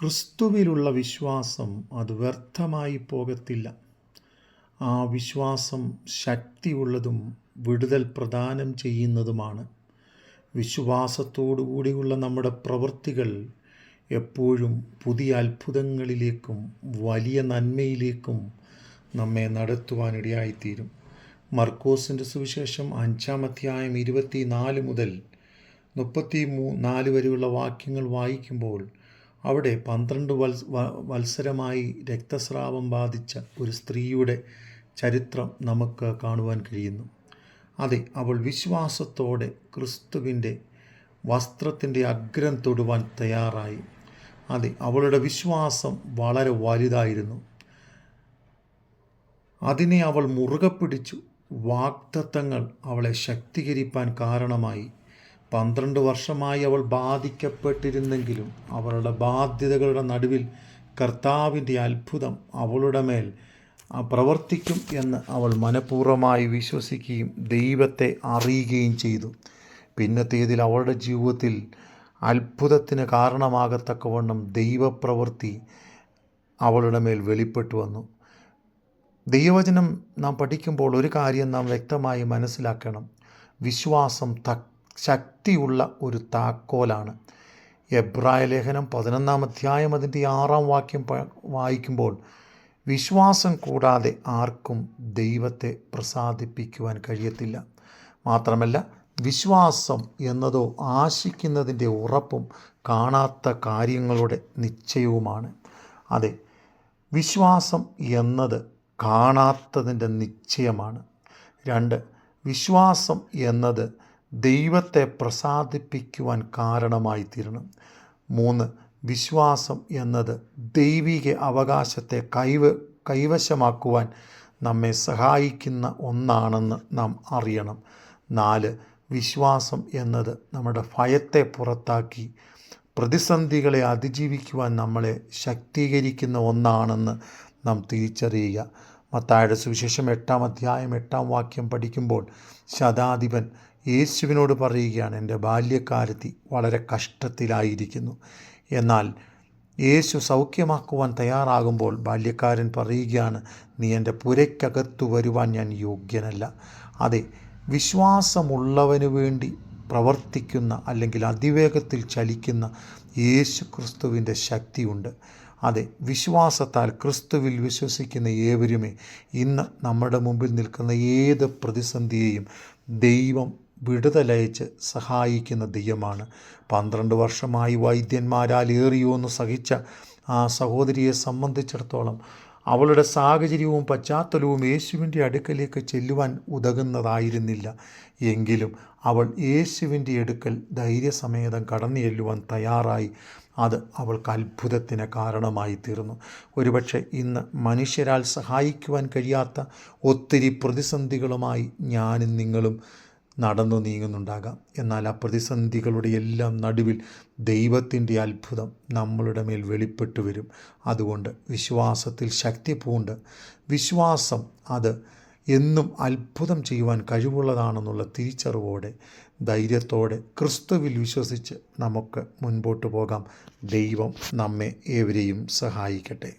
ക്രിസ്തുവിലുള്ള വിശ്വാസം അത് വ്യർത്ഥമായി പോകത്തില്ല. ആ വിശ്വാസം ശക്തിയുള്ളതും വിടുതൽ പ്രദാനം ചെയ്യുന്നതുമാണ്. വിശ്വാസത്തോടുകൂടിയുള്ള നമ്മുടെ പ്രവൃത്തികൾ എപ്പോഴും പുതിയ അത്ഭുതങ്ങളിലേക്കും വലിയ നന്മയിലേക്കും നമ്മെ നടത്തുവാനിടയായിത്തീരും. മർക്കോസിന്റെ സുവിശേഷം അഞ്ചാം അധ്യായം ഇരുപത്തി നാല് മുതൽ മുപ്പത്തി മൂ നാല് വരെയുള്ള വാക്യങ്ങൾ വായിക്കുമ്പോൾ അവിടെ പന്ത്രണ്ട് വത്സ വത്സരമായി രക്തസ്രാവം ബാധിച്ച ഒരു സ്ത്രീയുടെ ചരിത്രം നമുക്ക് കാണുവാൻ കഴിയുന്നു. അതെ അവൾ വിശ്വാസത്തോടെ ക്രിസ്തുവിന്റെ വസ്ത്രത്തിന്റെ അഗ്രം തൊടുവാൻ തയ്യാറായി. അതെ അവളുടെ വിശ്വാസം വളരെ വലുതായിരുന്നു. അതിനെ അവൾ മുറുകെ പിടിച്ചു. വാക്തത്വങ്ങൾ അവളെ ശക്തീകരിപ്പാൻ കാരണമായി. പന്ത്രണ്ട് വർഷമായി അവൾ ബാധിക്കപ്പെട്ടിരുന്നെങ്കിലും അവളുടെ ബാധ്യതകളുടെ നടുവിൽ കർത്താവിന്റെ അത്ഭുതം അവളുടെ മേൽ പ്രവർത്തിക്കും എന്ന് അവൾ മനഃപൂർവമായി വിശ്വസിക്കുകയും ദൈവത്തെ അറിയുകയും ചെയ്തു. പിന്നത്തേതിൽ അവളുടെ ജീവിതത്തിൽ അത്ഭുതത്തിന് കാരണമാകത്തക്കവണ്ണം ദൈവപ്രവൃത്തി അവളുടെ മേൽ വെളിപ്പെട്ടു വന്നു. ദൈവവചനം നാം പഠിക്കുമ്പോൾ ഒരു കാര്യം നാം വ്യക്തമായി മനസ്സിലാക്കണം. വിശ്വാസം ത ശക്തിയുള്ള ഒരു താക്കോലാണ്. എബ്രായ ലേഖനം പതിനൊന്നാം അധ്യായം അതിന്റെ ആറാം വാക്യം വായിക്കുമ്പോൾ വിശ്വാസം കൂടാതെ ആർക്കും ദൈവത്തെ പ്രസാദിപ്പിക്കുവാൻ കഴിയത്തില്ല. മാത്രമല്ല വിശ്വാസം എന്നതോ ആശിക്കുന്നതിന്റെ ഉറപ്പും കാണാത്ത കാര്യങ്ങളുടെ നിശ്ചയവുമാണ്. അതെ വിശ്വാസം എന്നത് കാണാത്തതിന്റെ നിശ്ചയമാണ്. രണ്ട് വിശ്വാസം എന്നത് ദൈവത്തെ പ്രസാദിപ്പിക്കുവാൻ കാരണമായി തീരണം മൂന്ന് വിശ്വാസം എന്നത് ദൈവിക അവകാശത്തെ കൈവ കൈവശമാക്കുവാൻ നമ്മെ സഹായിക്കുന്ന ഒന്നാണെന്ന് നാം അറിയണം. നാല് വിശ്വാസം എന്നത് നമ്മുടെ ഭയത്തെ പുറത്താക്കി പ്രതിസന്ധികളെ അതിജീവിക്കുവാൻ നമ്മളെ ശക്തീകരിക്കുന്ന ഒന്നാണെന്ന് നാം തിരിച്ചറിയുക. മത്തായുടെ സുവിശേഷം എട്ടാം അധ്യായം എട്ടാം വാക്യം പഠിക്കുമ്പോൾ ശതാധിപൻ യേശുവിനോട് പറയുകയാണ് എന്റെ ബാല്യക്കാരത്തി വളരെ കഷ്ടത്തിലായിരിക്കുന്നു. എന്നാൽ യേശു സൗഖ്യമാക്കുവാൻ തയ്യാറാകുമ്പോൾ ബാല്യക്കാരൻ പറയുകയാണ് നീ എന്റെ പുരയ്ക്കകത്തു വരുവാൻ ഞാൻ യോഗ്യനല്ല. അതെ വിശ്വാസമുള്ളവന് വേണ്ടി പ്രവർത്തിക്കുന്ന അല്ലെങ്കിൽ അതിവേഗത്തിൽ ചലിക്കുന്ന യേശു ക്രിസ്തുവിന്റെ ശക്തിയുണ്ട്. അതെ വിശ്വാസത്താൽ ക്രിസ്തുവിൽ വിശ്വസിക്കുന്ന ഏവരുമേ ഇന്ന് നമ്മുടെ മുമ്പിൽ നിൽക്കുന്ന ഏത് പ്രതിസന്ധിയെയും ദൈവം വിടുതലയച്ച് സഹായിക്കുന്ന ദൈവമാണ്. പന്ത്രണ്ട് വർഷമായി വൈദ്യന്മാരാൽ ഏറിയോന്ന് സഹിച്ച ആ സഹോദരിയെ സംബന്ധിച്ചിടത്തോളം അവളുടെ സാഹചര്യവും പശ്ചാത്തലവും യേശുവിന്റെ അടുക്കലേക്ക് ചെല്ലുവാൻ ഉതകുന്നതായിരുന്നില്ല. എങ്കിലും അവൾ യേശുവിന്റെ അടുക്കൽ ധൈര്യസമേതം കടന്നു ചെല്ലുവാൻ തയ്യാറായി. അത് അവൾക്ക് അത്ഭുതത്തിന് കാരണമായി തീർന്നു. ഒരുപക്ഷെ ഇന്ന് മനുഷ്യരാൽ സഹായിക്കുവാൻ കഴിയാത്ത ഒത്തിരി പ്രതിസന്ധികളുമായി ഞാനും നിങ്ങളും നടന്നു നീങ്ങുന്നുണ്ടാകാം. എന്നാൽ ആ പ്രതിസന്ധികളുടെ എല്ലാം നടുവിൽ ദൈവത്തിന്റെ അത്ഭുതം നമ്മളുടെ മേൽ വെളിപ്പെട്ടു വരും. അതുകൊണ്ട് വിശ്വാസത്തിൽ ശക്തി പൂണ്ട്. വിശ്വാസം അത് എന്നും അത്ഭുതം ചെയ്യുവാൻ കഴിവുള്ളതാണെന്നുള്ള തിരിച്ചറിവോടെ ധൈര്യത്തോടെ ക്രിസ്തുവിൽ വിശ്വസിച്ച് നമുക്ക് മുൻപോട്ട് പോകാം. ദൈവം നമ്മെ ഏവരെയും സഹായിക്കട്ടെ.